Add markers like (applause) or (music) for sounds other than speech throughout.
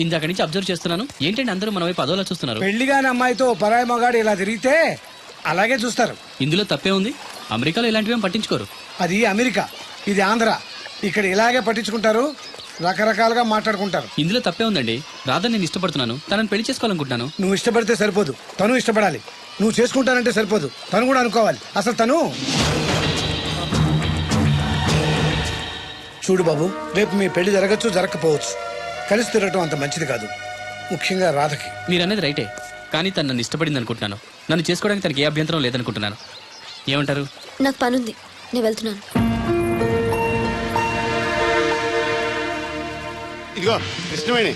ఇందాక నుంచి అబ్జర్వ్ చేస్తున్నాను. ఏంటంటే అందరూ మన వైపు అదోలా చూస్తున్నారు? పెళ్ళిగాని అమ్మాయితో పరాయి మగాడు ఇలా తిరిగితే అలాగే చూస్తారు. ఇందులో తప్పే ఉంది. అమెరికాలో ఇలాంటివి పట్టించుకోరు. అది అమెరికా ఇది ఆంధ్ర. ఇక్కడ ఇలాగే పట్టించుకుంటారు రకరకాలుగా మాట్లాడుకుంటారు. ఇందులో తప్పే ఉందండి. రాధా నేను ఇష్టపడుతున్నాను. తనని పెళ్ళి చేసుకోవాలనుకుంటున్నాను. నువ్వు ఇష్టపడితే సరిపోదు. తను ఇష్టపడాలి. నువ్వు చేసుకుంటానంటే సరిపోదు. తను కూడా అనుకోవాలి. అసలు తను? చూడు బాబు రేపు మీ పెళ్ళి జరగచ్చు జరగకపోవచ్చు. కలిసి తిరగటం అంత మంచిది కాదు. ముఖ్యంగా రాధకి. మీరు అనేది రైటే. కానీ తను నన్ను ఇష్టపడింది అనుకుంటున్నాను. నన్ను చేసుకోవడానికి తనకి ఏ అభ్యంతరం లేదనుకుంటున్నాను. ఏమంటారు? నాకు పనుంది. నేను వెళ్తున్నాను. ఇదిగో కృష్ణవేణి.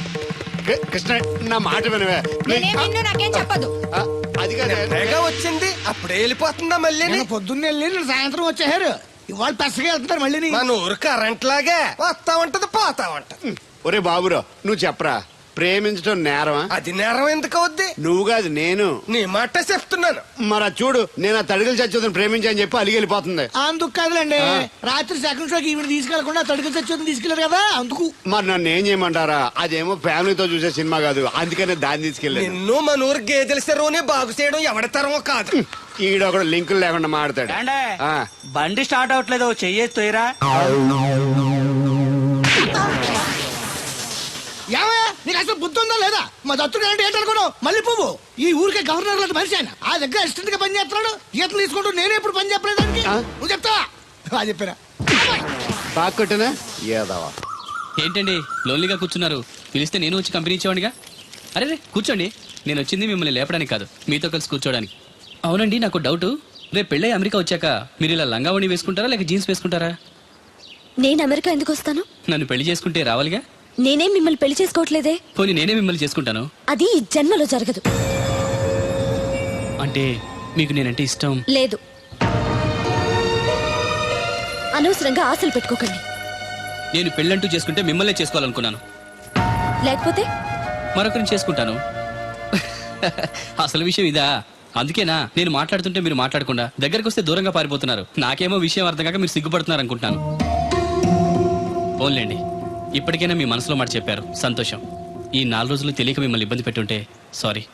కృ- కృష్ణ నా మాట వినవే. నేనేం విన్ను నాకేం చెప్పదు. ఆ, అది కాదే. తెగ వచ్చింది అప్పుడే వెళ్ళిపోతుందా మళ్ళీ నేను పొద్దున్నే వెళ్ళి సాయంత్రం వచ్చేసారు. ఇవాళ పెసగా వెళ్తున్నారు మళ్ళీ మన ఊరు కరెంట్ లాగే వస్తా ఉంటది పోతా ఉంటది. ఒరే బాబురో నువ్వు చెప్పరా ప్రేమించడం నేరమా? అది నేరం ఎందుకు అవుద్ది? నువ్వు కాదు నేను. నీ మాట చెప్తున్నాను. మరి చూడు నేను ఆ తడికలు చచ్చేదని ప్రేమించని చెప్పి అలిగి వెళ్ళిపోతుంది. అందుకు కాదులేండి. రాత్రి సెకండ్ షోకి ఈవిడ తీసుకెళ్ళకుండా తడుకు తెచ్చి తీసుకెళ్ళారు కదా అందుకు. మరి నన్ను ఏం చేయమంటారా? అదేమో ఫ్యామిలీతో చూసే సినిమా కాదు అందుకనే దాన్ని తీసుకెళ్ళాను. నిన్ను మన ఊరు గేదెల చెరువుని బాగు చేయడం ఎవరి తరమో కాదు ఈడ ఒకడు లింకులు లేకుండా మాడతాడు. బండి స్టార్ట్ అవట్లేదు చెయ్యేస్తోయరా నీకు అసలు బుద్ధి ఉందా లేదా? మా దత్తుడు అంటే ఏంటనుకున్నావు మళ్ళీ పువ్వు ఈ ఊరికే గవర్నర్ లాంటి మనిషి ఆయన. ఆ దగ్గర అసిస్టెంట్గా పని చేస్తున్నాడు. ఈతలు తీసుకుంటూ నేనే ఇప్పుడు పని చెప్పలేదు దానికి నువ్వు చెప్తావా చెప్పారా బాగా కొట్టినా? ఏదవా? ఏంటండి? లోన్లీగా కూర్చున్నారు. పిలిస్తే నేను వచ్చి కంపెనీ ఇచ్చేవాడిగా? అరే రే కూర్చోండి. నేను వచ్చింది మిమ్మల్ని లేపడానికి కాదు. మీతో కలిసి కూర్చోడానికి. అవునండి నాకు డౌట్. రేపు పెళ్ళై అమెరికా వచ్చాక మీరు ఇలా లంగావణి వేసుకుంటారా లేక జీన్స్ వేసుకుంటారా? నేను అమెరికా ఎందుకు వస్తాను? నన్ను పెళ్ళి చేసుకుంటే రావాలిగా? నేనేం మిమ్మల్ని పెళ్ళి చేసుకోవట్లేదే? పోనీ నేనే మిమ్మల్ని చేసుకుంటాను. అది ఈ జన్మలో జరగదు. అంటే మీకు నేనంటే ఇష్టం? లేదు. అనవసరంగా ఆశలు పెట్టుకోకండి. నేను పెళ్ళంటూ చేసుకుంటే మిమ్మల్నే చేసుకోవాలనుకున్నాను. లేకపోతే? మరొకరిని చేసుకుంటాను. (laughs) అసలు విషయం ఇదా? అందుకేనా? నేను మాట్లాడుతుంటే మీరు మాట్లాడకుండా దగ్గరకు వస్తే దూరంగా పారిపోతున్నారు. నాకేమో విషయం అర్థం కాక మీరు సిగ్గుపడుతున్నారు అనుకుంటున్నాను ఓన్లేండి ఇప్పటికైనా మీ మనసులో మాట చెప్పారు. సంతోషం. ఈ నాలుగు రోజులు తెలియక మిమ్మల్ని ఇబ్బంది పెట్టుంటే sorry.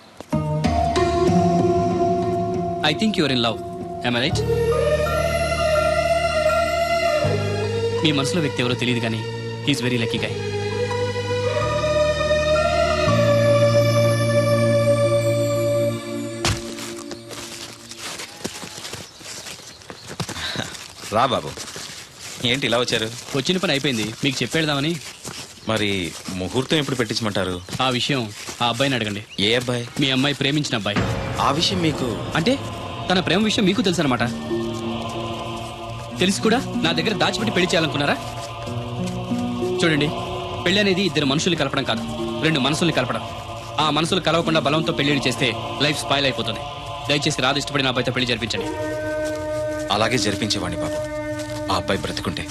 I think your in love I right మీ మనసులో వ్యక్తి ఎవరో తెలియదు కానీ హీస్ వెరీ లక్కీ గాయ్ రా బాబు. ఏంటి ఇలా వచ్చారు? వచ్చిన పని అయిపోయింది. మీకు చెప్పేద్దామని మరి ముహూర్తం ఎప్పుడు పెట్టించమంటారు? ఆ విషయం ఆ అబ్బాయిని అడగండి. ఏ అబ్బాయి? మీ అమ్మాయి ప్రేమించిన అబ్బాయి. ఆ విషయం మీకు అంటే తన ప్రేమ విషయం మీకు తెలుసు అనమాట తెలిసి కూడా? నా దగ్గర దాచిపెట్టి పెళ్ళి చేయాలనుకున్నారా? చూడండి పెళ్ళి అనేది ఇద్దరు మనుషుల్ని కలపడం కాదు. రెండు మనసుల్ని కలపడం. ఆ మనసులు కలవకుండా బలంతో పెళ్ళిని చేస్తే లైఫ్ స్పాయిల్ అయిపోతుంది. దయచేసి రాదు ఇష్టపడిన అబ్బాయితో పెళ్ళి జరిపించండి. అలాగే జరిపించేవాడిని బాబు. ఆ అబ్బాయి బ్రతుకుంటే.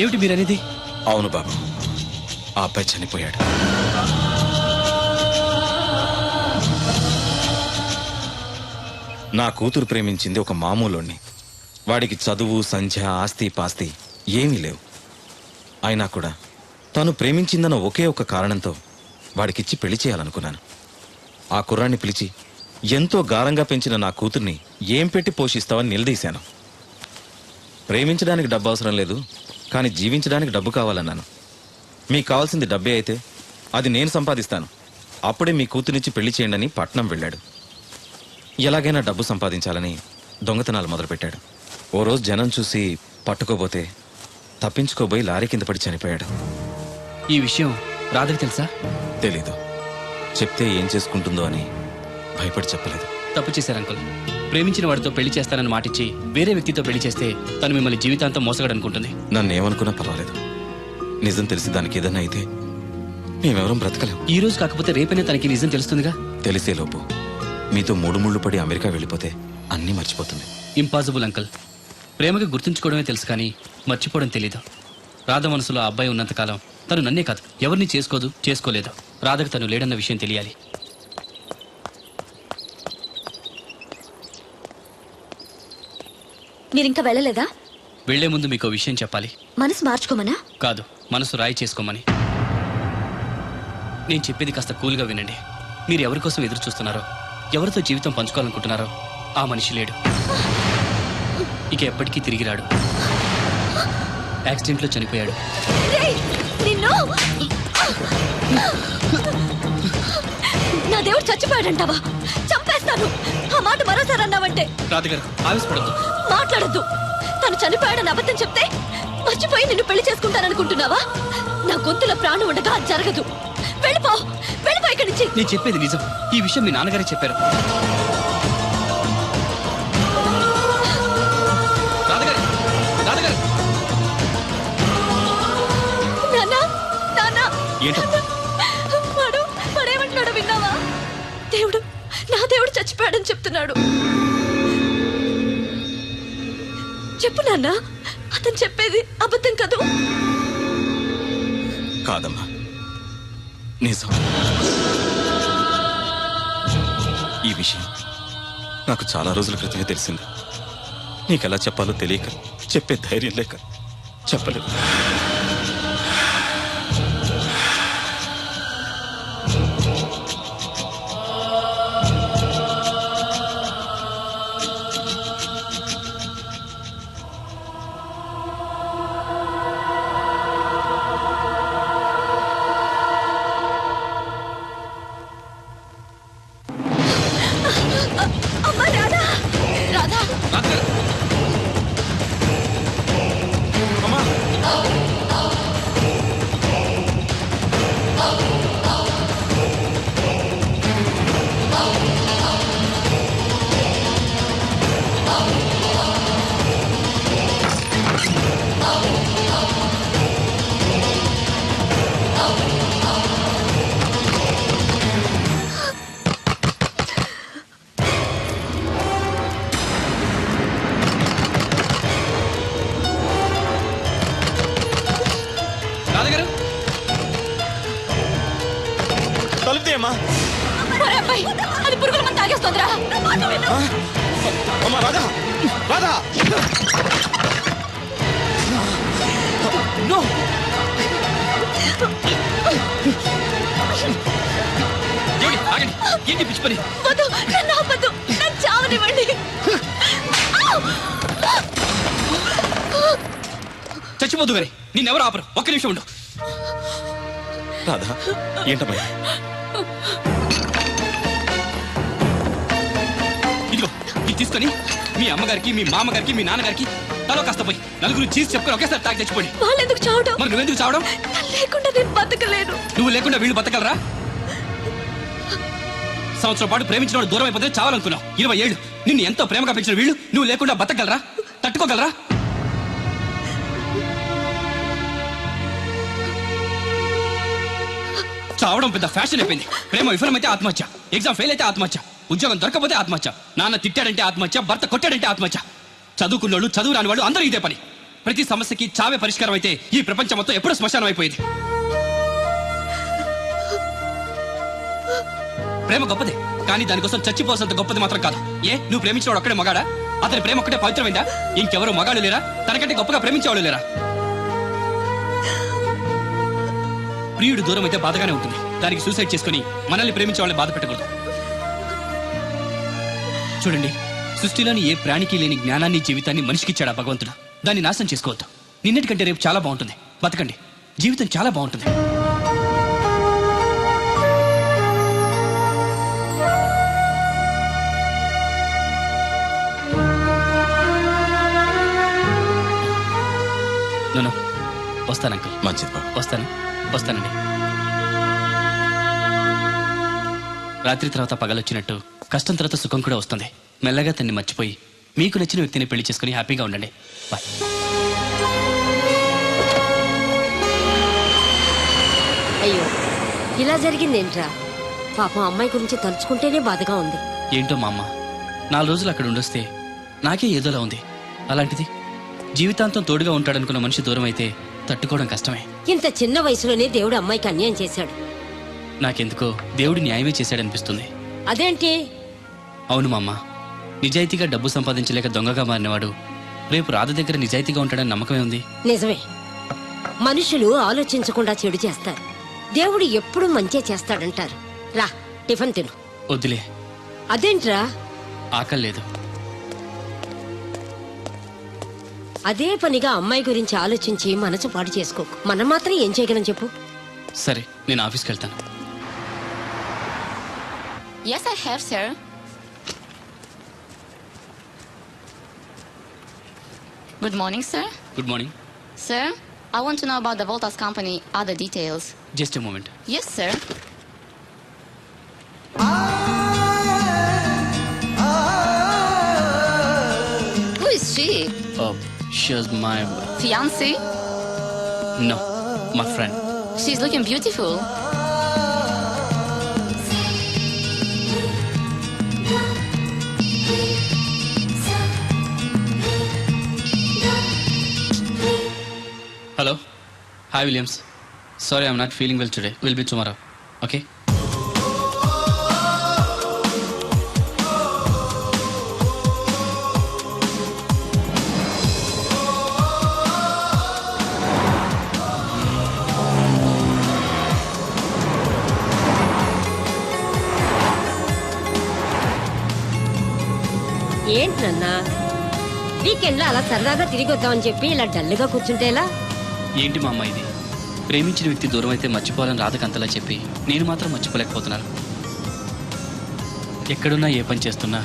ఏమిటి మీరు అనేది అవును బాబు. ఆ అబ్బాయి చనిపోయాడు. నా కూతురు ప్రేమించింది ఒక మామూలుణ్ణి. వాడికి చదువు సంధ్య ఆస్తి పాస్తి ఏమీ లేవు. అయినా కూడా తను ప్రేమించిందన్న ఒకే ఒక కారణంతో వాడికిచ్చి పెళ్ళి చేయాలనుకున్నాను. ఆ కుర్రాన్ని పిలిచి ఎంతో గారంగా పెంచిన నా కూతుర్ని ఏం పెట్టి పోషిస్తావని నిలదీశాను. ప్రేమించడానికి డబ్బు అవసరం లేదు కానీ జీవించడానికి డబ్బు కావాలన్నాను. మీకు కావాల్సింది డబ్బే అయితే అది నేను సంపాదిస్తాను. అప్పుడే మీ కూతురినిచ్చి పెళ్ళి చేయండి అని పట్నం వెళ్ళాడు. ఎలాగైనా డబ్బు సంపాదించాలని దొంగతనాలు మొదలుపెట్టాడు. ఓ రోజు జనం చూసి పట్టుకోబోతే తప్పించుకోబోయి లారీ కింద పడి చనిపోయాడు. ఈ విషయం రాధకి తెలుసా? తెలీదు. చెప్తే ఏం చేసుకుంటుందో అని భయపడి చెప్పలేదు. తప్పు చేశారు అంకుల్. ప్రేమించిన వాడితో పెళ్ళి చేస్తానని మాటిచ్చి వేరే వ్యక్తితో పెళ్ళి చేస్తే తను మిమ్మల్ని జీవితాంతం మోసగడనుకుంటుంది. నన్ను ఏమనుకున్నా పర్వాలేదు. నిజం తెలిసి దానికి ఏదన్నా అయితే మేమెవరం బ్రతకలేం ఈ రోజు కాకపోతే రేపైనా తనకి నిజం తెలుస్తుందిగా? తెలిసేలోపు మీతో మూడు ముళ్ళు పడి అమెరికా వెళ్ళిపోతే అన్నీ మర్చిపోతుంది. Impossible uncle. ప్రేమకి గుర్తుంచుకోవడమే తెలుసు కానీ మర్చిపోవడం తెలీదు. రాధ మనసులో ఆ అబ్బాయి ఉన్నంతకాలం తను నన్నే కాదు ఎవరిని చేసుకోదు చేసుకోలేదు. రాధకు తను లేడన్న విషయం తెలియాలి. మీరు ఇంకా వెళ్ళలేదా? వెళ్ళే ముందు మీకు విషయం చెప్పాలి. మనసు మార్చుకోమనా? కాదు మనసు రాయి చేసుకోమని. నేను చెప్పేది కాస్త కూల్గా వినండి. మీరు ఎవరి కోసం ఎదురు చూస్తున్నారో ఎవరితో జీవితం పంచుకోవాలనుకుంటున్నారో ఆ మనిషి లేడు. ఇక ఎప్పటికీ తిరిగి రాడు. యాక్సిడెంట్లో చనిపోయాడు. నా దేవుడు చచ్చిపోయాడంటావా? చంపేస్తాను ఆ మాట మరోసారి అన్నావంటే. రాధగారు ఆవేశపడద్దు. మాట్లాడద్దు. తను చనిపోయాడని అబద్ధం చెప్తే మర్చిపోయి నిన్ను పెళ్ళి చేసుకుంటాననుకుంటున్నావా? నా గొంతులో ప్రాణం ఉండగా అది జరగదు. వెళ్ళిపో. వెళ్ళిపో ఇక్కడి నుంచి. నేను చెప్పేది నిజం. ఈ విషయం మీ నాన్నగారే చెప్పారు. రాధగారు రాధగారు. నాన్నా నాన్నా. ఏంటమ్మా దేవుడు చెప్తున్నాడు. చెప్పు నాన్న అతను చెప్పేది అబద్ధం కదూ? కాదమ్మా నిజం. ఈ విషయం నాకు చాలా రోజుల క్రితమే తెలిసింది. నీకెలా చెప్పాలో తెలియక చెప్పే ధైర్యం లేక చెప్పలేదు. అబ్బాయి అది పురుగుల మంది తాగేస్తుందిరా. అమ్మా రాధా రాధా. నో ఏమండి? ఆగండి. ఏంటి పిచ్చి పని? వద్దు నన్ను ఆపద్దు. నన్ను చావనివ్వండి. చచ్చిపోదు గారి. నిన్నెవరు ఆపరు. ఒక్క నిమిషం ఉండు. రాధా ఏంటమ్మా తీసుకొని మీ అమ్మగారికి మీ మామగారికి మీ నాన్నగారికి తలో కాస్త పోయి నలుగురు చీజ్ చెప్పుకొని ఒకేసారి తాగి వాళ్ళెందుకు చావడం మరి నువ్వెందుకు చావడం? లేకుండా నేను బతకలేను. నువ్వు లేకుండా వీళ్ళు బతకలరా? సంవత్సరం పాటు ప్రేమించిన వాడు దూరం అయిపోతే చావాలనుకున్నావు. ఇరవై ఏళ్ళు. నిన్ను ఎంతో ప్రేమగా పెంచిన వీళ్ళు నువ్వు లేకుండా బతకగలరా? తట్టుకోగలరా? చావడం పెద్ద ఫ్యాషన్ అయిపోయింది. ప్రేమ విఫలమైతే ఆత్మహత్య. ఎగ్జామ్ ఫెయిల్ అయితే ఆత్మహత్య. ఉద్యోగం దొరకపోతే ఆత్మహత్య. నాన్న తిట్టాడంటే ఆత్మహత్య భర్త కొట్టాడంటే ఆత్మహత్య. చదువుకున్నోళ్ళు చదువు రాని వాళ్ళు అందరూ ఇదే పని. ప్రతి సమస్యకి చావే పరిష్కారం అయితే ఈ ప్రపంచం మొత్తం ఎప్పుడూ శ్మశానం అయిపోయింది. ప్రేమ గొప్పదే కానీ దానికోసం చచ్చిపోవాల్సినంత గొప్పది మాత్రం కాదు. ఏ నువ్వు ప్రేమించినవాడు ఒక్కడే మగాడా? అతని ప్రేమ ఒక్కటే పవిత్రమైందా? ఇంకెవరు మగాళ్ళు లేరా? తనకంటే గొప్పగా ప్రేమించేవాళ్ళు లేరా? ప్రియుడు దూరం అయితే బాధగానే ఉంటుంది. దానికి సూసైడ్ చేసుకుని మనల్ని ప్రేమించే వాళ్ళని బాధ పెట్టకూడదు. చూడండి సృష్టిలోని ఏ ప్రాణికి లేని జ్ఞానాన్ని జీవితాన్ని మనిషికి ఇచ్చాడా భగవంతుడు. దాన్ని నాశనం చేసుకోవద్దు. నిన్నటికంటే రేపు చాలా బాగుంటుంది. బతకండి. జీవితం చాలా బాగుంటుంది. నన్ను వస్తాను అంకుల్. మంచిది బాబు. వస్తాను. వస్తానండి. రాత్రి తర్వాత పగలొచ్చినట్టు కష్టం తర్వాత సుఖం కూడా వస్తుంది. మెల్లగా తన్ని మర్చిపోయి మీకు నచ్చిన వ్యక్తిని పెళ్ళి చేసుకుని హ్యాపీగా ఉండండి. బాయ్ అయ్యో ఇలా జరిగిందేంట్రా? పాపం అమ్మాయి గురించి తలుచుకుంటేనే బాధగా ఉంది. ఏంటో మా అమ్మ? నాలుగు రోజులు అక్కడ ఉండొస్తే నాకే ఏదోలా ఉంది. అలాంటిది జీవితాంతం తోడుగా ఉంటాడనుకున్న మనిషి దూరం అయితే తట్టుకోవడం కష్టమే. ఇంత చిన్న వయసులోనే దేవుడు అమ్మాయికి అన్యాయం చేశాడు. నాకెందుకో దేవుడు న్యాయమే చేశాడనిపిస్తుంది. అదేంటి? అవును మామ. నిజాయితీగా డబ్బు సంపాదించలేక దొంగగా మారినవాడు రేపు రాధ దగ్గర నిజాయితీగా ఉంటాడని నమ్మకమే ఉంది. నిజమే. మనుషులు ఆలోచించకుండా చెడు చేస్తారు. దేవుడు ఎప్పుడు మంచే చేస్తాడంటారు. రా టిఫిన్ తిను. వద్దులే. అదేంట్రా? ఆకలి లేదు. అదే పనిగా అమ్మాయి గురించి ఆలోచించి మనసు పాడు చేసుకోకు మనం మాత్రం ఏం చేయగలం చెప్పు. సరే నేను ఆఫీస్కి వెళ్తాను. Yes, I have, sir. Good morning, sir. Good morning. Sir, I want to know about the Voltas company, other details. Just a moment. Yes, sir. Who is she? Oh, she's my... Fiancé? No, my friend. She's looking beautiful. Hi Williams sorry I'm not feeling well today will be tomorrow okay ఏంటన్నా వీకెండ్లో అలా సరదాగా తిరిగి వద్దామని చెప్పి ఇలా డల్గా కూర్చుంటేలా ఏంటి మా అమ్మ ఇది? ప్రేమించిన వ్యక్తి దూరం అయితే మర్చిపోవాలని రాధకు అంతలా చెప్పి నేను మాత్రం మర్చిపోలేకపోతున్నాను. ఎక్కడున్నా ఏ పని చేస్తున్నా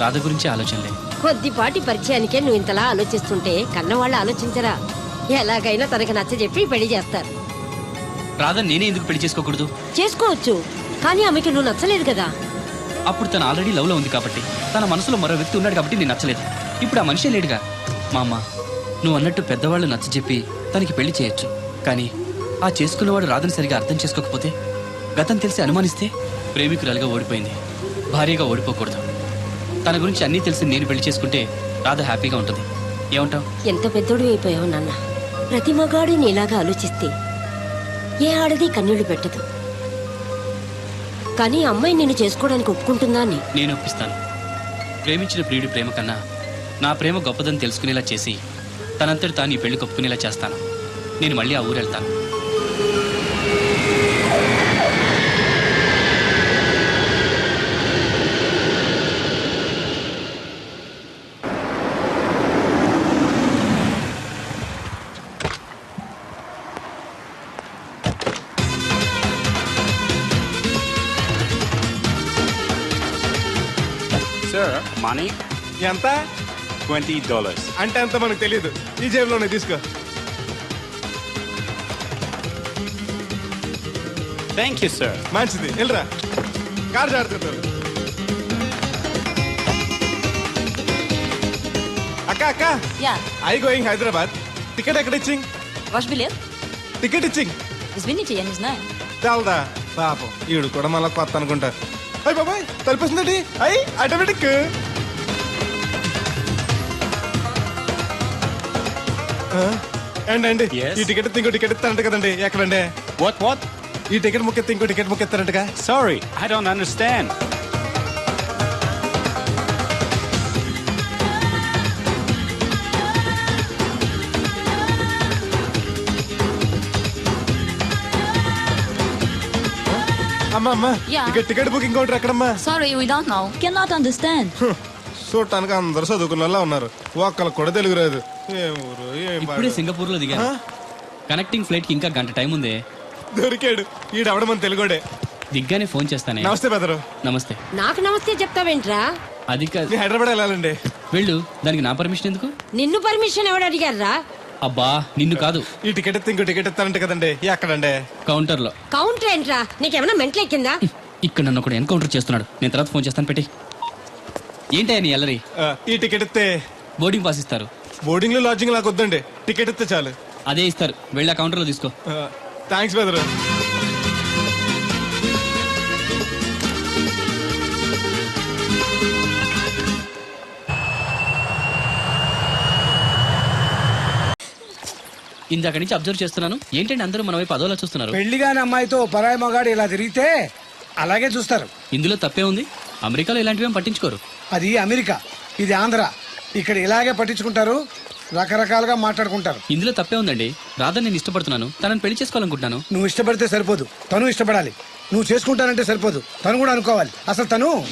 రాధ గురించి ఆలోచనలే. కొద్దిపాటి పరిచయానికే నువ్వు ఇంతలా ఆలోచిస్తుంటే కన్నవాళ్ళు ఆలోచించరా? ఎలాగైనా తనకి నచ్చ చెప్పి పెళ్ళి చేస్తారు. రాధ నేనే ఎందుకు పెళ్ళి చేసుకోకూడదు? చేసుకోవచ్చు. కానీ ఆమెకి నువ్వు నచ్చలేదు కదా. అప్పుడు తను ఆల్రెడీ లవ్లో ఉంది కాబట్టి తన మనసులో మరో వ్యక్తి ఉన్నాడు కాబట్టి నేను నచ్చలేదు. ఇప్పుడు ఆ మనిషే లేడుగా. మా అమ్మ. నువ్వు అన్నట్టు పెద్దవాళ్ళు నచ్చజెప్పి తనకి పెళ్ళి చేయొచ్చు. కానీ ఆ చేసుకున్నవాడు రాధని సరిగా అర్థం చేసుకోకపోతే గతం తెలిసి అనుమానిస్తే ప్రేమికురాలుగా ఓడిపోయింది. భార్యగా ఓడిపోకూడదు. తన గురించి అన్నీ తెలిసి నేను పెళ్ళి చేసుకుంటే రాధ హ్యాపీగా ఉంటుంది. ఏమంటావు? ఎంత పెద్దోడు అయిపోయావు నాన్న? ప్రతి మగాడు నీలాగా ఆలోచిస్తే ఏ ఆడది కన్నీళ్ళు పెట్టదు. కానీ అమ్మాయి నిన్ను చేసుకోవడానికి ఒప్పుకుంటుందా అని? నేను ఒప్పిస్తాను. ప్రేమించిన ప్రియుడి ప్రేమ కన్నా నా ప్రేమ గొప్పదని తెలుసుకునేలా చేసి తనంతటి తాను ఈ పెళ్ళి కప్పుకునేలా చేస్తాను. నేను మళ్ళీ ఆ ఊరు వెళ్తాను సార్ మనీ ఎంత? ట్వంటీ డాలర్స్ అంటే అంత మనకు తెలియదు ఈ జేబులోనే తీసుకో. థ్యాంక్ యూ సార్ మంచిది. వెళ్ళరా కార్ జాడుతుంది అక్క అక్క. ఐ గోయింగ్ హైదరాబాద్ టికెట్ ఎక్కడ ఇచ్చింగ్? వాష్ బిలేవ్ టికెట్ ఇచ్చింగ్. బిన్ని చెయ్యని చాలదా. పాపం. ఈడు కూడా మళ్ళీ కొత్త అనుకుంటారు అయ్యి బాబాయ్ తలిపేసిందండి అయ్యి ఆటోమేటిక్. అండి అండి Yes? ఈ టికెట్ ఇంకో టికెట్ ఇస్తారంట కదండి. ఎక్కడండి? వాట్ వాట్ ఈ టికెట్ ముక్కెత్తి ఇంకో టికెట్ ముక్కెత్తారంటగా సారీ ఐ డోంట్ అండర్స్టాండ్ అమ్మా అమ్మా Yeah. ఇక టికెట్ బుకింగ్ కౌంటర్ ఎక్కడమ్మా? Sorry, we don't know. Cannot understand. చూడటానికి అందరూ చదువుకున్న వాళ్ళ ఉన్నారు. ఒక్కళ్ళకి కూడా తెలుగు రాదు ఏం ఊరు ఏం ఇప్పుడే పాడు. సింగపూర్లో దిగాను కనెక్టింగ్ ఫ్లైట్కి ఇంకా గంట టైం ఉంది. దొరికాడు. ఈడవడం మన తెలుగుడే. దిగ్గానే ఫోన్ చేస్తానే. నమస్తే బెదరు నమస్తే. నాకు నమస్తే చెప్తావేంట్రా? అది కాదు నేను హైదరాబాద్ వెళ్ళాలండి. వెళ్ళు. దానికి నా పర్మిషన్ ఎందుకు? నిన్ను పర్మిషన్ ఎవడు అడిగారా అబ్బా నిన్ను కాదు. ఈ టికెట్ ఎత్తి ఇంకో టికెట్ ఇస్తారంట కదండి. ఎక్కడండి? కౌంటర్లో కౌంటర్ ఏంట్రా? నీకేమైనా మెంట్లెక్కిందా? (laughs) ఇక్కడ నన్ను ఒకడు ఎన్కౌంటర్ చేస్తున్నాడు. నేను తర్వాత ఫోన్ చేస్తాను పెట్టి. ఏంటయ్యా నీ అల్లరి? ఆ, ఈ టికెట్ ఇస్తే బోర్డింగ్ పాస్ ఇస్తారు. బోర్డింగ్లో లాడ్జింగ్ లాగా వద్దండి. టికెట్ ఇస్తే చాలు. అదే ఇస్తారు. వెళ్ళి ఆ కౌంటర్లో తీసుకో. థ్యాంక్స్ బెదరు ఇందాక నుంచి అబ్జర్వ్ చేస్తున్నాను. ఏంటంటే అందరూ మన వైపు అదోలా చూస్తున్నారు? పెళ్ళిగాని అమ్మాయితో పరాయి మగాడు ఇలా తిరిగితే అలాగే చూస్తారు. ఇందులో తప్పే ఉంది. అమెరికాలో ఇలాంటివి పట్టించుకోరు. అది అమెరికా ఇది ఆంధ్ర. ఇక్కడ ఇలాగే పట్టించుకుంటారు రకరకాలుగా మాట్లాడుకుంటారు. ఇందులో తప్పే ఉందండి. రాధా నేను ఇష్టపడుతున్నాను. తనని పెళ్ళి చేసుకోవాలనుకుంటున్నాను. నువ్వు ఇష్టపడితే సరిపోదు. తను ఇష్టపడాలి. నువ్వు చేసుకుంటానంటే సరిపోదు. తను కూడా అనుకోవాలి. అసలు తను?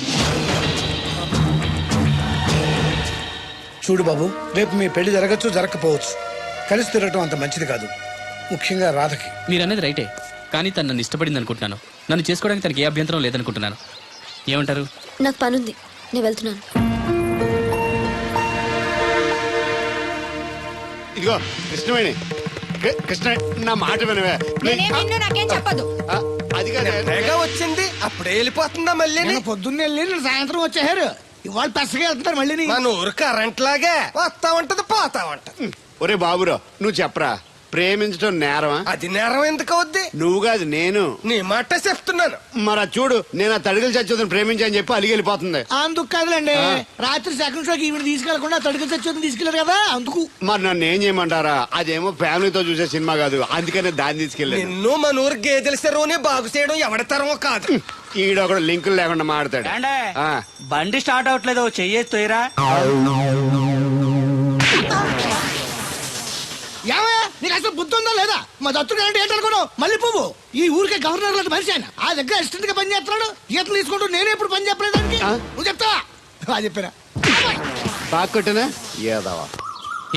చూడు బాబు రేపు మీ పెళ్ళి జరగచ్చు జరగకపోవచ్చు. కలిసి తిరగటం అంత మంచిది కాదు. ముఖ్యంగా రాధకి. మీరు అనేది రైటే. కానీ తను నన్ను ఇష్టపడింది అనుకుంటున్నాను నన్ను చేసుకోవడానికి తనకి ఏ అభ్యంతరం లేదనుకుంటున్నాను. ఏమంటారు? నాకు పనుంది. నేను వెళ్తున్నాను. ఇదిగో కృష్ణవేణి. కృ- కృష్ణ నా మాట వినవే. నాకేం చెప్పదు. ఆ, అది కాదు. తెగ వచ్చింది అప్పుడే వెళ్ళిపోతుందా మళ్ళీ నేను పొద్దున్నే వెళ్ళి నేను సాయంత్రం వచ్చేసారు ఇవాళ పెసగా వెళ్తున్నారు మళ్ళీ మన ఊరు కరెంట్ లాగే వస్తా ఉంటది పోతా ఉంటది ఒరే బాబురో నువ్వు చెప్పరా? ప్రేమించడం నేరమా? అది నేరం ఎందుకు అవుద్ది? నువ్వు కాదు నేను. నీ మాట చెప్తున్నాను. మరి అది చూడు నేను ఆ తడికలు చచ్చేదని ప్రేమించని చెప్పి అలిగి వెళ్ళిపోతుంది. అందుకు కాదులేండి. రాత్రి సెకండ్ షోకి ఈవిడ తీసుకెళ్ళకుండా తడుగు తెచ్చి తీసుకెళ్ళారు కదా అందుకు. మరి నన్ను ఏం చేయమంటారా? అదేమో ఫ్యామిలీతో చూసే సినిమా కాదు. అందుకనే దాన్ని తీసుకెళ్ళాను. నిన్ను మన ఊరు గేదెల చెరువుని బాగు చేయడం తరమో కాదు. ఈడొకడు లింకులు లేకుండా మాడతాడు. ఆ. బండి స్టార్ట్ అవట్లేదు చెయ్యేసి ఏమయ్యా? నీకు అసలు బుద్ధి ఉందా లేదా? మా దత్తుడు అంటే ఏంటనుకున్నావు మళ్ళీ పువ్వు ఈ ఊరికే గవర్నర్ లాంటి మనిషి ఆయన. ఆ దగ్గర అసిస్టెంట్గా పని చేస్తున్నాడు. ఈతలు తీసుకుంటూ నేనే ఇప్పుడు పని చెప్పలేదు దానికి నువ్వు చెప్తావా అది చెప్పారా బాగా ఏదవా?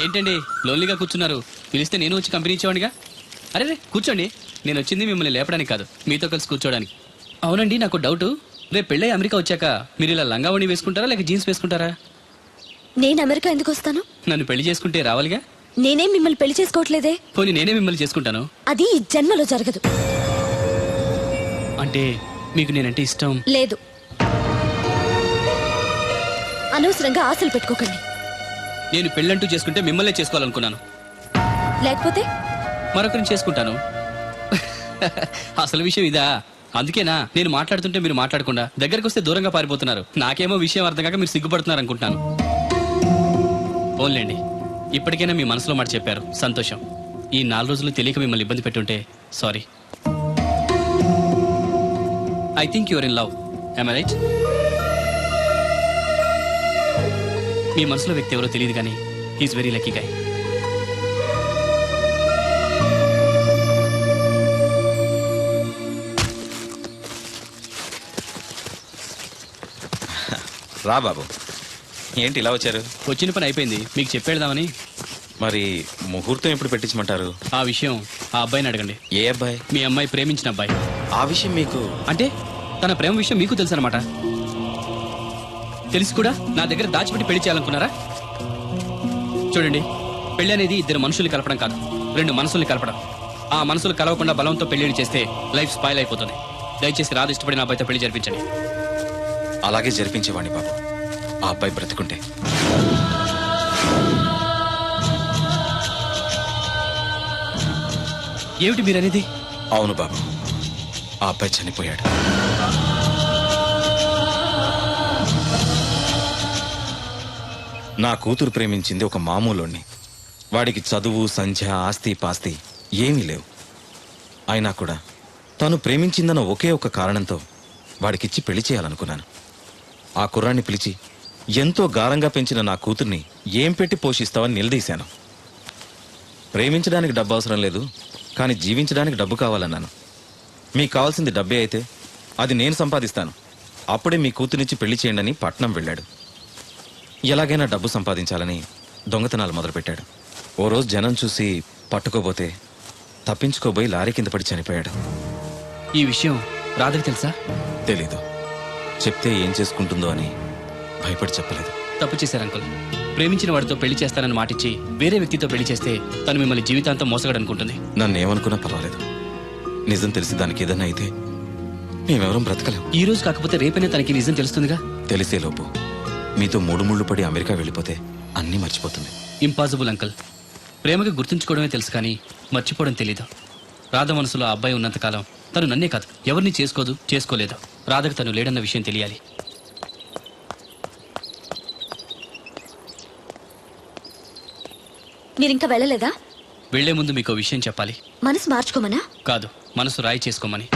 ఏంటండి? లోన్లీగా కూర్చున్నారు. పిలిస్తే నేను వచ్చి కంపెనీ ఇచ్చేవాడిగా అరే రే కూర్చోండి. నేను వచ్చింది మిమ్మల్ని లేపడానికి కాదు. మీతో కలిసి కూర్చోడానికి. అవునండి నాకు డౌట్. రేపు పెళ్ళై అమెరికా వచ్చాక మీరు ఇలా లంగావణి వేసుకుంటారా లేక జీన్స్ వేసుకుంటారా? నేను అమెరికా ఎందుకు వస్తాను? నన్ను పెళ్ళి చేసుకుంటే రావాలిగా? నేనేం మిమ్మల్ని పెళ్ళి చేసుకోవట్లేదే? పోనీ నేనే మిమ్మల్ని చేసుకుంటాను. అది ఈ జన్మలో జరగదు. అంటే మీకు నేనంటే ఇష్టం? లేదు. అనవసరంగా ఆశలు పెట్టుకోకండి. నేను పెళ్ళంటూ చేసుకుంటే మిమ్మల్నే చేసుకోవాలనుకున్నాను. లేకపోతే? మరొకరిని చేసుకుంటాను. అసలు విషయం ఇదా? అందుకేనా? నేను మాట్లాడుతుంటే మీరు మాట్లాడకుండా దగ్గరకు వస్తే దూరంగా పారిపోతున్నారు. నాకేమో విషయం అర్థం కాక మీరు సిగ్గుపడుతున్నారు అనుకుంటున్నాను ఓన్లేండి ఇప్పటికైనా మీ మనసులో మాట చెప్పారు. సంతోషం. ఈ నాలుగు రోజులు తెలియక మిమ్మల్ని ఇబ్బంది పెట్టుంటే sorry. I think your in love I right మీ మనసులో వ్యక్తి ఎవరో తెలియదు కానీ హీస్ వెరీ లక్కీ గాయ్ రా బాబు. ఏంటి ఇలా వచ్చారు? వచ్చిన పని అయిపోయింది. మీకు చెప్పేద్దామని మరి ముహూర్తం ఎప్పుడు పెట్టించమంటారు? ఆ విషయం ఆ అబ్బాయిని అడగండి. ఏ అబ్బాయి? మీ అమ్మాయి ప్రేమించిన అబ్బాయి. ఆ విషయం మీకు? అంటే తన ప్రేమ విషయం మీకు తెలుసు అనమాట తెలిసి కూడా నా దగ్గర దాచిపెట్టి పెళ్ళి చేయాలనుకున్నారా? చూడండి పెళ్ళి అనేది ఇద్దరు మనుషుల్ని కలపడం కాదు రెండు మనసుల్ని కలపడం. ఆ మనసులు కలవకుండా బలంతో పెళ్ళిళ్ళు చేస్తే లైఫ్ స్పాయిల్ అయిపోతుంది. దయచేసి రాదు ఇష్టపడిన అబ్బాయితో పెళ్ళి జరిపించండి. అలాగే జరిపించేవాడిని బాబు. ఆ అబ్బాయి బ్రతుకుంటే. ఏమిటి మీరనేది? అవును బాబు. ఆ అబ్బాయి చనిపోయాడు. నా కూతురు ప్రేమించింది ఒక మామూలుణ్ణి. వాడికి చదువు సంధ్య ఆస్తి పాస్తి ఏమీ లేవు. అయినా కూడా తను ప్రేమించిందన్న ఒకే ఒక కారణంతో వాడికిచ్చి పెళ్ళి చేయాలనుకున్నాను. ఆ కుర్రాన్ని పిలిచి ఎంతో గారంగా పెంచిన నా కూతుర్ని ఏం పెట్టి పోషిస్తావని నిలదీశాను. ప్రేమించడానికి డబ్బు అవసరం లేదు కానీ జీవించడానికి డబ్బు కావాలన్నాను. మీకు కావాల్సింది డబ్బే అయితే అది నేను సంపాదిస్తాను. అప్పుడే మీ కూతురినిచ్చి పెళ్ళి చేయండి అని పట్నం వెళ్ళాడు. ఎలాగైనా డబ్బు సంపాదించాలని దొంగతనాలు మొదలుపెట్టాడు. ఓ రోజు జనం చూసి పట్టుకోబోతే తప్పించుకోబోయి లారీ కింద పడి చనిపోయాడు. ఈ విషయం రాధకి తెలుసా? తెలీదు. చెప్తే ఏం చేసుకుంటుందో అని భయపడి చెప్పలేదు. తప్పు చేశారు అంకుల్. ప్రేమించిన వాడితో పెళ్ళి చేస్తానని మాటిచ్చి వేరే వ్యక్తితో పెళ్ళి చేస్తే తను మిమ్మల్ని జీవితాంతం మోసగడనుకుంటుంది. నన్ను ఏమనుకున్నా పర్వాలేదు. నిజం తెలిసి దానికి ఏదైనా అయితే మేమెవరం బ్రతకలేం. ఈ రోజు కాకపోతే రేపైనా తనకి నిజం తెలుస్తుందిగా? తెలిసేలోపు మీతో మూడు ముళ్ళు పడి అమెరికా వెళ్ళిపోతే అన్నీ మర్చిపోతుంది. ఇంపాసిబుల్ అంకుల్ ప్రేమకి గుర్తుంచుకోవడమే తెలుసు కానీ మర్చిపోవడం తెలీదు. రాధ మనసులో ఆ అబ్బాయి ఉన్నంతకాలం తను నన్నే కాదు ఎవరిని చేసుకోదు చేసుకోలేదు. రాధకు తను లేడన్న విషయం తెలియాలి. మీరు ఇంకా వెళ్ళలేదా? వెళ్ళే ముందు మీకు విషయం చెప్పాలి. మనసు మార్చుకోమనా? కాదు మనసు రాయి చేసుకోమని.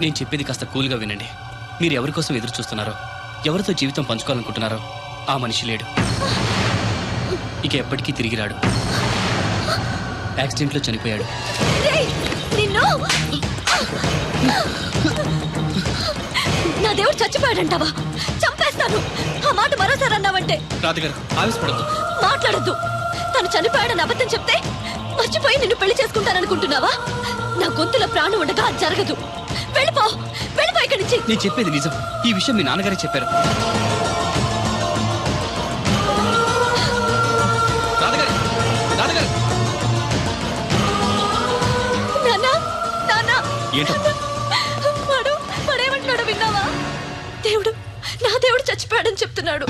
నేను చెప్పేది కాస్త కూల్గా వినండి. మీరు ఎవరి కోసం ఎదురు చూస్తున్నారో ఎవరితో జీవితం పంచుకోవాలనుకుంటున్నారో ఆ మనిషి లేడు. ఇక ఎప్పటికీ తిరిగి రాడు. యాక్సిడెంట్లో చనిపోయాడు. నా దేవుడు చచ్చిపోయాడంటావా? చంపేస్తాను. ఆ మాట మరోసారి అన్నావంటే. రాధగారు ఆవేశపడద్దు. మాట్లాడద్దు. తను చనిపోయాడని అబద్ధం చెప్తే మర్చిపోయి నిన్ను పెళ్ళి చేసుకుంటాననుకుంటున్నావా? నా గొంతులో ప్రాణం ఉండగా అది జరగదు. వెళ్ళిపో వెళ్ళిపో ఇక్కడి నుంచి. నేను చెప్పేది నిజం. ఈ విషయం మీ నాన్నగారే చెప్పారు. రాధగారు రాధగారు. నాన్నా నాన్నా. ఏంటమ్మా చేస్తున్నాడు.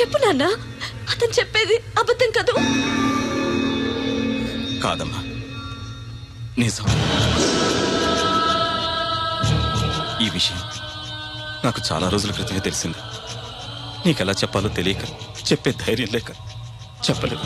చెప్పు నాన్న అతను చెప్పేది అబద్ధం కదూ? కాదమ్మా నిజం. ఈ విషయం నాకు చాలా రోజుల క్రితమే తెలిసింది. నీకెలా చెప్పాలో తెలియక చెప్పే ధైర్యం లేక చెప్పలేదు.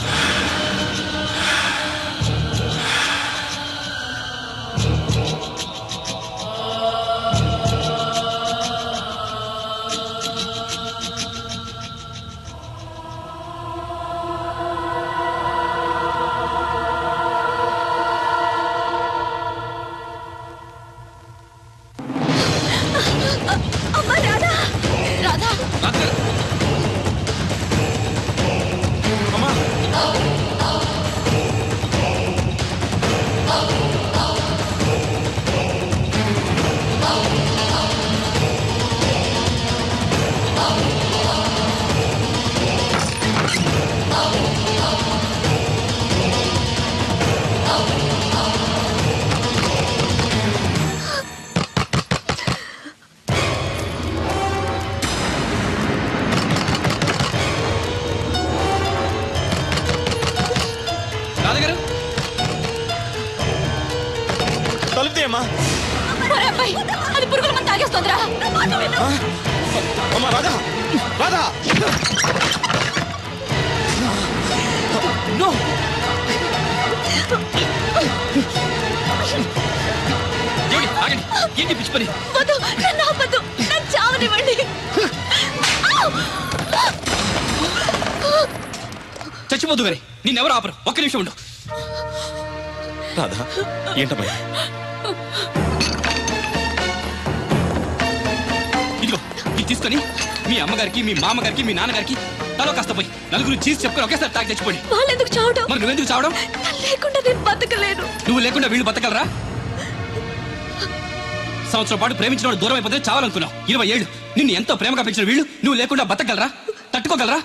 అబ్బాయి అది పురుగుల మంది తాగేస్తోందిరా. అమ్మా రాధా రాధా. నో. ఏమిటి? ఆగండి. ఏంటి పిచ్చి పని? వద్దు నన్ను ఆపద్దు. నన్ను చావనివ్వండి. చచ్చిపోదు గారి నిన్నెవరు ఆపరు? ఒక్క నిమిషం ఉండు. రాధా ఏంటమ్మా? తీసుకొని మీ అమ్మగారికి మీ మామగారికి మీ నాన్నగారికి తలో కాస్త పోయి నలుగురు చీజ్ చెప్పుకొని ఒకేసారి తాగి చచ్చిపోండి. వాళ్ళెందుకు చావడం మరి నువ్వెందుకు చావడం? లేకుండా నేను బతకలేను. నువ్వు లేకుండా వీళ్ళు బతకలరా? సంవత్సరం పాటు ప్రేమించిన వాడు దూరం అయిపోతే చావాలనుకున్నావు. ఇరవై ఏళ్ళు. నిన్ను ఎంతో ప్రేమగా పెంచిన వీళ్ళు నువ్వు లేకుండా బతకగలరా? తట్టుకోగలరా?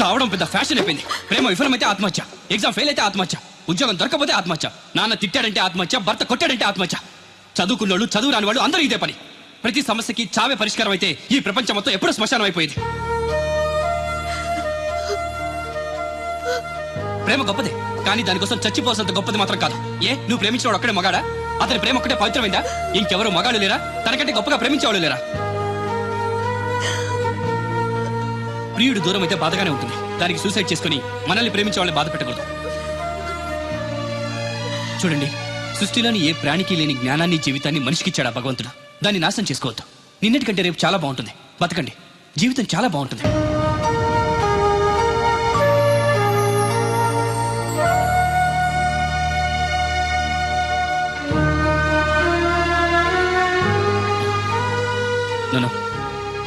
చావడం పెద్ద ఫ్యాషన్ అయిపోయింది. ప్రేమ విఫలమైతే ఆత్మహత్య. ఎగ్జామ్ ఫెయిల్ అయితే ఆత్మహత్య. ఉద్యోగం దొరకపోతే ఆత్మహత్య. నాన్న తిట్టాడంటే ఆత్మహత్య భర్త కొట్టాడంటే ఆత్మహత్య. చదువుకున్నోళ్ళు చదువు రాని వాళ్ళు అందరూ ఇదే పని. ప్రతి సమస్యకి చావే పరిష్కారం అయితే ఈ ప్రపంచం మొత్తం ఎప్పుడూ శ్మశానం అయిపోయేది. ప్రేమ గొప్పదే కానీ దానికోసం చచ్చిపోవాల్సినంత గొప్పది మాత్రం కాదు. ఏ నువ్వు ప్రేమించినవాడు ఒక్కడే మగాడా? అతని ప్రేమ ఒక్కటే పవిత్రమైందా? ఇంకెవరు మగాడు లేరా? తనకంటే గొప్పగా ప్రేమించేవాళ్ళు లేరా? ప్రియుడు దూరం అయితే బాధగానే ఉంటుంది. దానికి సూసైడ్ చేసుకుని మనల్ని ప్రేమించే వాళ్ళని బాధ పెట్టకూడదు. చూడండి సృష్టిలోని ఏ ప్రాణికి లేని జ్ఞానాన్ని జీవితాన్ని మనిషికి ఇచ్చాడా భగవంతుడు? దాన్ని నాశనం చేసుకోవద్దు. నిన్నటికంటే రేపు చాలా బాగుంటుంది. బతకండి. జీవితం చాలా బాగుంటుంది. నన్ను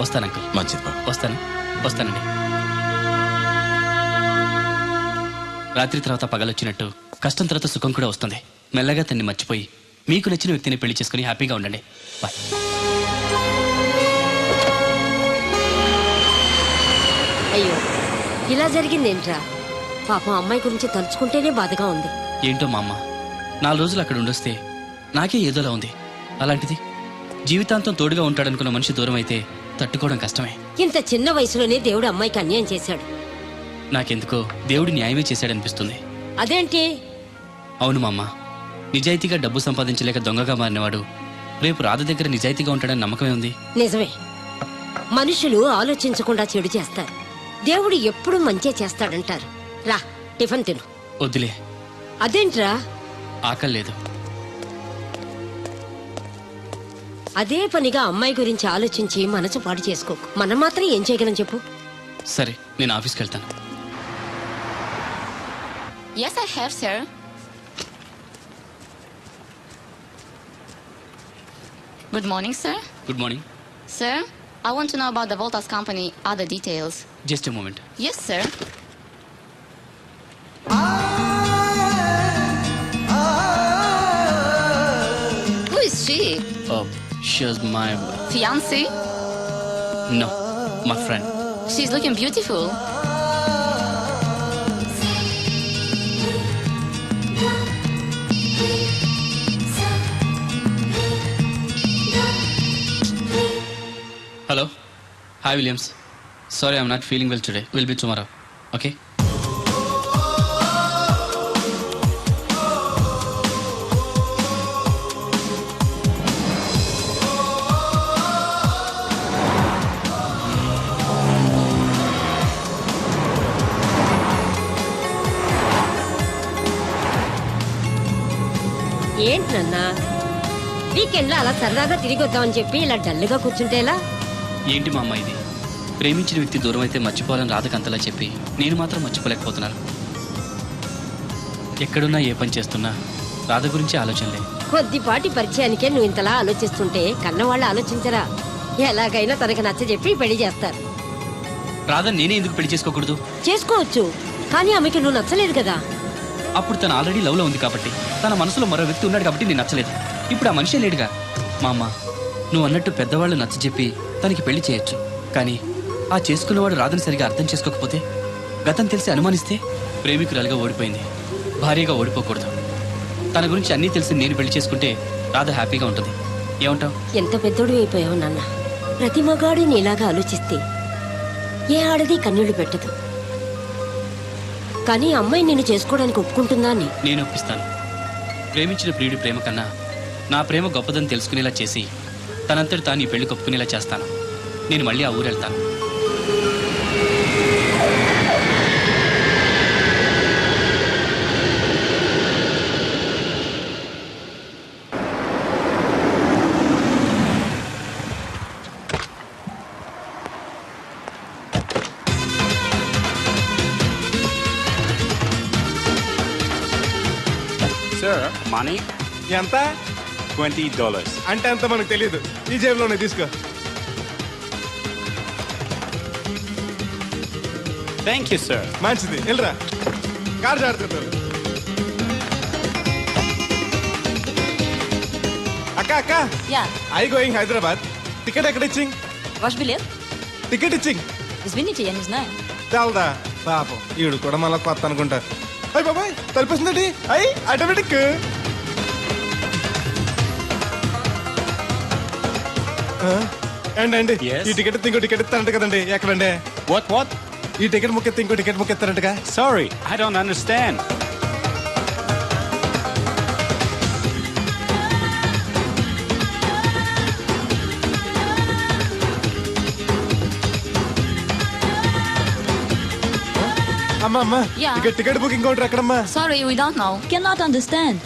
వస్తాను అంకుల్. మంచిది బాబు. వస్తాను. వస్తానండి. రాత్రి తర్వాత పగలొచ్చినట్టు కష్టం తర్వాత సుఖం కూడా వస్తుంది. మెల్లగా తన్ని మర్చిపోయి మీకు నచ్చిన వ్యక్తిని పెళ్ళి చేసుకుని హ్యాపీగా ఉండండి. బాయ్ అయ్యో ఇలా జరిగిందేంట్రా? పాపం అమ్మాయి గురించి తలుచుకుంటేనే బాధగా ఉంది. ఏంటో మా అమ్మ నాలుగు రోజులు అక్కడ ఉండొస్తే నాకే ఏదోలా ఉంది. అలాంటిది జీవితాంతం తోడుగా ఉంటాడనుకున్న మనిషి దూరం అయితే తట్టుకోవడం కష్టమే. ఇంత చిన్న వయసులోనే దేవుడు అమ్మాయికి అన్యాయం చేశాడు. నాకెందుకో దేవుడు న్యాయమే చేశాడనిపిస్తుంది. అదేంటి? అవును మామ. నిజాయితీగా డబ్బు సంపాదించలేక దొంగగా మారినవాడు రేపు రాధ దగ్గర నిజాయితీగా ఉంటాడని నమ్మకమే ఉంది. నిజమే. మనుషులు ఆలోచించకుండా చెడు చేస్తారు. దేవుడు ఎప్పుడు మంచి చేస్తాడంటారు. రా టిఫిన్ తిను. వద్దులే. అదేంట్రా? ఆకలి లేదు. అదే పనిగా అమ్మాయి గురించి ఆలోచించి మనసు పాడు చేసుకో మనం మాత్రం ఏం చేయగలం చెప్పు. సరే నేను ఆఫీస్కి వెళ్తాను. S I sir Good morning, sir. Good morning. Sir, I want to know about the Voltas company, other details. Just a moment. Yes, sir. Who is she? Oh, she's my... Fiancé? No, my friend. She's looking beautiful. Hi Williams sorry I'm not feeling well today will be tomorrow okay ఏంటి నాన్న? వీకెండ్లో అలా సరదాగా తిరిగి వద్దామని చెప్పి ఇలా డల్గా కూర్చుంటే ఎలా? ఏంటి మా అమ్మ ఇది? ప్రేమించిన వ్యక్తి దూరం అయితే మర్చిపోవాలని రాధకు అంతలా చెప్పి నేను మాత్రం మర్చిపోలేకపోతున్నాను. ఎక్కడున్నా ఏ పని చేస్తున్నా రాధ గురించి ఆలోచనలే. కొద్దిపాటి పరిచయానికే నువ్వు ఇంతలా ఆలోచిస్తుంటే కన్నవాళ్ళు ఆలోచించరా? ఎలాగైనా తనకి నచ్చ చెప్పి పెళ్ళి చేస్తారు. రాధ నేనే ఎందుకు పెళ్ళి చేసుకోకూడదు? చేసుకోవచ్చు. కానీ ఆమెకి నువ్వు నచ్చలేదు కదా. అప్పుడు తను ఆల్రెడీ లవ్లో ఉంది కాబట్టి తన మనసులో మరో వ్యక్తి ఉన్నాడు కాబట్టి నేను నచ్చలేదు. ఇప్పుడు ఆ మనిషే లేడుగా. మా అమ్మ. నువ్వు అన్నట్టు పెద్దవాళ్ళు నచ్చ చెప్పి తనకి పెళ్ళి చేయొచ్చు. కానీ ఆ చేసుకున్నవాడు రాధని సరిగా అర్థం చేసుకోకపోతే గతం తెలిసి అనుమానిస్తే ప్రేమికురాలుగా ఓడిపోయింది. భార్యగా ఓడిపోకూడదు. తన గురించి అన్నీ తెలిసి నేను పెళ్ళి చేసుకుంటే రాధ హ్యాపీగా ఉంటుంది. ఏమంటావు? ఎంత పెద్దోడు అయిపోయావు నాన్న. ప్రతి మగాడు నీలాగా ఆలోచిస్తే ఏ ఆడది కన్నీళ్ళు పెట్టదు. కానీ అమ్మాయి నిన్ను చేసుకోవడానికి ఒప్పుకుంటుందా అని? నేను ఒప్పిస్తాను. ప్రేమించిన ప్రియుడి ప్రేమ కన్నా నా ప్రేమ గొప్పదని తెలుసుకునేలా చేసి తనంతటి తాను ఈ పెళ్ళి కొప్పుకునేలా చేస్తాను. నేను మళ్ళీ ఆ ఊరు వెళ్తాను Sir, money? ఎంత? Twenty dollars. అంటే అంత మనకు తెలియదు ఈ జేబులోనే తీసుకో Thank you, sir. మంచిది వెళ్ళరా కారు జాడుతుంటారు అక్క అక్క Yeah. I going Hyderabad ticket ఎక్కడ ఇచ్చింగ్ Ваш билет? టికెట్ ఇచ్చింగ్ Извините, я не знаю. తెలదా పాపం ఈడు కూడా మళ్ళీ కొత్త అనుకుంటా అయ్యి బాబాయ్ తలిపేసిందండి అయ్యి ఆటోమేటిక్ అండి అండి Yes? ఈ టికెట్ ఇంకో టికెట్ ఇస్తారంట కదండి ఎక్కడండి What, what? ఈ టికెట్ ముక్కెత్తి ఇంకో టికెట్ ముక్కెత్తారంటగా Sorry, I don't understand. అమ్మా అమ్మా Yeah. ఇక టికెట్ బుకింగ్ కౌంటర్ ఎక్కడమ్మా Sorry, we don't know. Cannot understand.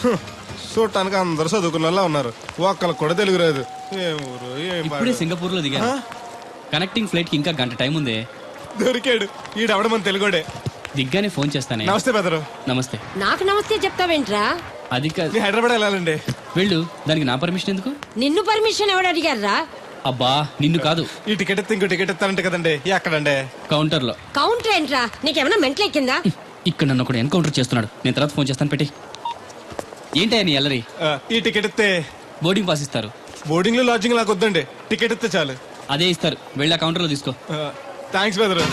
చూడటానికి అందరు చదువుకున్న వాళ్ళ ఉన్నారు ఒక్కళ్ళకి కూడా తెలుగు రాదు ఏం ఊరు? ఏం ఇప్పుడే పాడు. సింగపూర్లో దిగాను. ఆ? కనెక్టింగ్ ఫ్లైట్కి ఇంకా గంట టైం ఉందే. దొరికాడు. ఈడవడం మన తెలుగుడే. దిగ్గానే ఫోన్ చేస్తానే. నమస్తే బెదరు నమస్తే. నాకు నమస్తే చెప్తావేంట్రా? అది కాదు నీ హైదరాబాద్ వెళ్ళాలండి. వెళ్ళు. దానికి నా పర్మిషన్ ఎందుకు? నిన్ను పర్మిషన్ ఎవడు అడిగారా అబ్బా నిన్ను కాదు. ఈ టికెట్ ఎత్తి ఇంకో టికెట్ ఇస్తారంట కదండి. ఎక్కడండి కౌంటర్లో కౌంటర్ ఏంట్రా? నీకేమైనా మెంట్లెక్కిందా ఇక్కడ నన్ను ఒకడు ఎన్కౌంటర్ చేస్తున్నాడు. నేను తర్వాత ఫోన్ చేస్తాను పెట్టి. ఏంటయ్యా నీ ఎల్లరి ఆ, ఈ టికెట్ ఇస్తే బోర్డింగ్ పాస్ ఇస్తారు. బోర్డింగ్లో లాడ్జింగ్ నాకు వద్దండి. టికెట్ ఇస్తే చాలు. అదే ఇస్తారు. వెళ్ళి ఆ కౌంటర్లో తీసుకో. థ్యాంక్స్ బెదరు